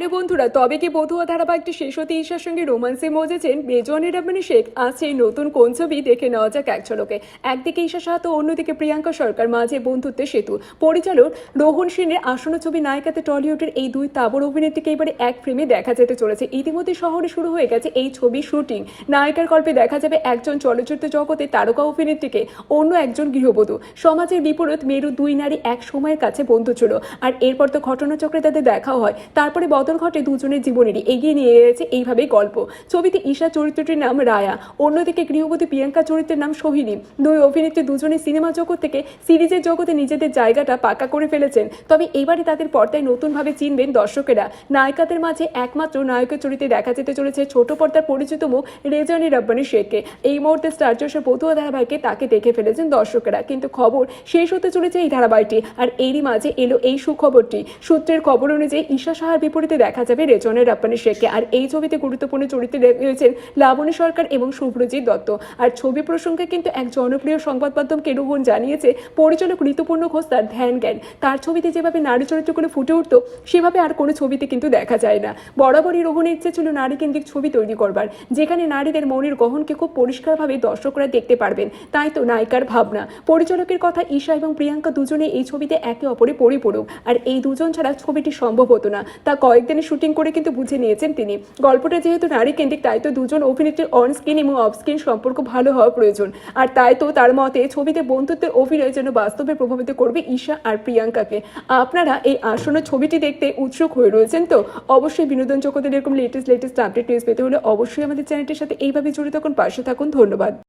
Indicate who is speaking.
Speaker 1: Hello বন্ধুরা, তবে কি বধুয়া ধারাবাহিকটি শেষ হতে ঈশার সঙ্গে রোমান্সে মজেছেন? বেজওয়ানি রব্বানি শেখ, আজ সেই নতুন কোন ছবি দেখে নেওয়া যাক এক ঝলকে। একদিকে ঈশা সাহাতো, অন্যদিকে প্রিয়াঙ্কা সরকার, মাঝে বন্ধুত্বের সেতু। পরিচালক রোহন সেনের আসন্ন ছবি নায়িকাতে টলিউডের এই দুই তাবর অভিনেত্রীকে এবারে এক ফ্রেমে দেখা যেতে চলেছে। ইতিমধ্যে শহরে শুরু হয়ে গেছে এই ছবির শুটিং। নায়িকার গল্পে দেখা যাবে একজন চলচ্চিত্র জগতে তারকা অভিনেত্রীকে, অন্য একজন গৃহবধূ। সমাজের বিপরীত মেরু দুই নারী এক সময়ের কাছে বন্ধু ছিল। আর এরপর তো ঘটনাচক্রে তাদের দেখাও হয়। তারপরে বদল ঘটে দুজনের জীবনেরই। এগিয়ে নিয়ে গেছে এইভাবেই গল্প। ছবিতে ঈশা চরিত্রটির নাম রায়া। অন্যদিকে গৃহবধূ প্রিয়াঙ্কা চরিত্রের নাম সোহিনী। দুই অভিনেত্রী দুজনে সিনেমা জগৎ থেকে সিরিজের জগতে নিজেদের জায়গাটা পাকা করে ফেলেছেন। তবে এবারে তাদের পর্দায় নতুনভাবে চিনবেন দর্শকেরা। নায়িকাদের মাঝে একমাত্র নায়কের চরিত্রে দেখা যেতে চলেছে ছোট পর্দার পরিচিত মুখ রেজানি রব্বানি শেখকে। এই মুহূর্তে স্টার জোশের পতুয়া ধারাবাহিকে তাকে দেখে ফেলেছেন দর্শকেরা। কিন্তু খবর শেষ হতে চলেছে এই ধারাবাহিকটি আর এরই মাঝে এলো এই সুখবরটি। সূত্রের খবর অনুযায়ী ঈশা সাহার বিপরীতে দেখা যাবে। রেজনের রব্বানি শেখকে আর এই ছবিতে গুরুত্বপূর্ণ চরিত্রে রয়েছেন লাবণী সরকার এবং শুভ্রজিৎ দত্ত। আর ছবি প্রসঙ্গে কিন্তু এক জনপ্রিয় সংবাদ মাধ্যমকে রোহন জানিয়েছে, পরিচালক ঋতুপূর্ণ ঘোষ তার ধ্যান জ্ঞান তার ছবিতে যেভাবে নারী চরিত্রগুলো ফুটে উঠতো, সেভাবে আর কোনো ছবিতে কিন্তু দেখা যায় না। বরাবরই রোহনের ইচ্ছে ছিল নারী কেন্দ্রিক ছবি তৈরি করবার, যেখানে নারীদের মনের গহনকে খুব পরিষ্কারভাবে দর্শকরা দেখতে পারবেন। তাই তো নায়িকার ভাবনা। পরিচালকের কথা ঈশা এবং প্রিয়াঙ্কা দুজনে এই ছবিতে একে অপরে পরিপূরক। আর এই দুজন ছাড়া ছবিটি সম্ভব হতো না। তা কয়েকদিনে শুটিং করে কিন্তু বুঝে নিয়েছেন তিনি। গল্পটা যেহেতু নারী কেন্দ্রিক, তাই তো দুজন অভিনেত্রীর অন স্ক্রিন এবং অফ স্ক্রিন সম্পর্ক ভালো হওয়া প্রয়োজন। আর তাই তো তার মতে ছবিতে বন্ধুত্বের অভিনয় যেন বাস্তবে প্রভাবিত করবে ঈশা আর প্রিয়াঙ্কাকে। আপনারা এই আসন্ন ছবিটি দেখতে উৎসুক হয়ে রয়েছেন তো? অবশ্যই বিনোদন জগতের এরকম লেটেস্ট লেটেস্ট আপডেট নিউজ পেতে হলে অবশ্যই আমাদের চ্যানেলটির সাথে এইভাবে জড়িত থাকুন, পাশে থাকুন। ধন্যবাদ।